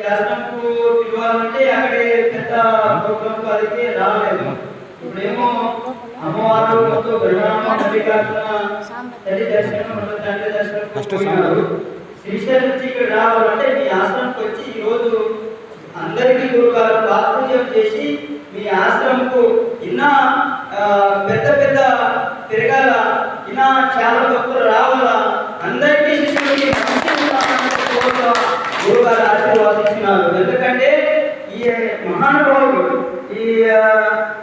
పిలవాలంటే అక్కడే పెద్ద ప్రోగ్రామ్ వారికి రాలేదు. ఇప్పుడేమో మల్లికార్జున తల్లి దర్శనం రెండో తండ్రి దర్శనం పోయినారు. శ్రీశైలం నుంచి ఇక్కడ రావాలంటే మీ ఆశ్రమంకి వచ్చి ఈ రోజు అందరికీ గురుగారు పాత్పూజం చేసి మీ ఆశ్రమంకు ఇన్నా పెద్ద పెద్ద పెరగాల ఇన్నా చాలా భక్తులు రావాలా అందరికీ శిష్యులకి మంచి ఉండాలన్న కోరిక గురుగారు ఆశీర్వాదిస్తున్నారు ఎందుకంటే ఈ మహానుభావుడు ఈ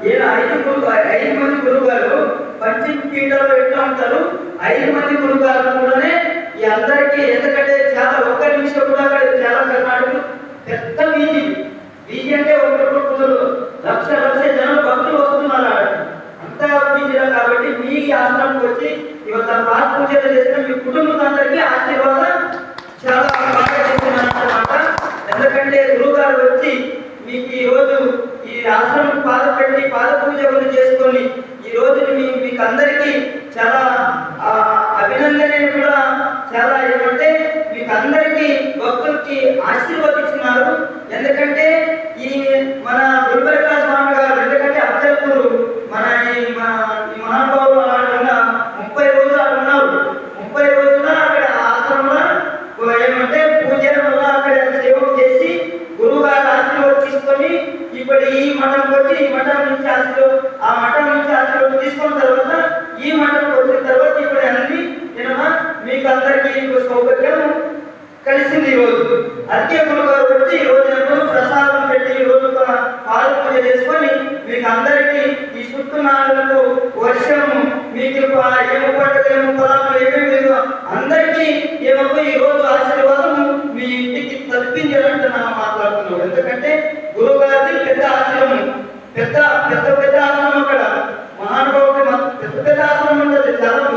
ఈయన ఐదు గురు ఐదు మంది గురుగారు పంచపీఠంలో ఎట్లా ఉంటారు? ఐదు మంది గురుగారు కూడానే ఈ అందరికీ ఎందుకంటే చాలా ఒక్క నిమిషం కూడా అక్కడ చాలా కర్ణాటకలు పెద్ద వీధి. వీధి అంటే ఒక లక్ష లక్ష జనం భక్తులు వస్తున్నారు అంత బీజీలో కాబట్టి మీ ఆశ్రమంకి వచ్చి ఇవాళ పాత పూజ చేసిన మీ కుటుంబం అందరికీ ఆశీర్వాదం చాలా బాగా చేస్తున్నారన్నమాట. ఎందుకంటే గురుగారు వచ్చి మీకు ఈ రోజు ఈ ఆశ్రమం పాద పెట్టి పాద పూజలు చేసుకొని ఈ రోజు మీకు అందరికీ చాలా అభినందనలు కూడా చాలా ఏమంటే మీకు అందరికీ భక్తులకి ఆశీర్వదిస్తున్నారు ఎందుకంటే ఈ ఈ మఠం వచ్చి ఈ మఠం నుంచి అసలు ఆ మఠం నుంచి అసలు తీసుకున్న తర్వాత ఈ మఠంకి వచ్చిన తర్వాత ఇప్పుడు అన్ని ఏమన్నా మీకు అందరికీ సౌకర్యం కలిసింది ఈరోజు రోజు. అందుకే గారు వచ్చి ఈ రోజు ఏమో ప్రసాదం పెట్టి ఈ రోజు పాలు పూజ చేసుకొని మీకు అందరికీ ఈ చుట్టునాళ్ళకు వర్షము మీకు ఏమో పంటలు ఏమో పొలాలు ఏమేమి లేదు అందరికీ ఏమో ఈ రోజు మాట్లాడుతున్నాడు. ఎందుకంటే గురువు గారిది పెద్ద ఆశ్రమం. పెద్ద పెద్ద పెద్ద ఆశ్రమం అక్కడ. మహానుభావుడి పెద్ద పెద్ద ఆశ్రమం ఉంటుంది చాలా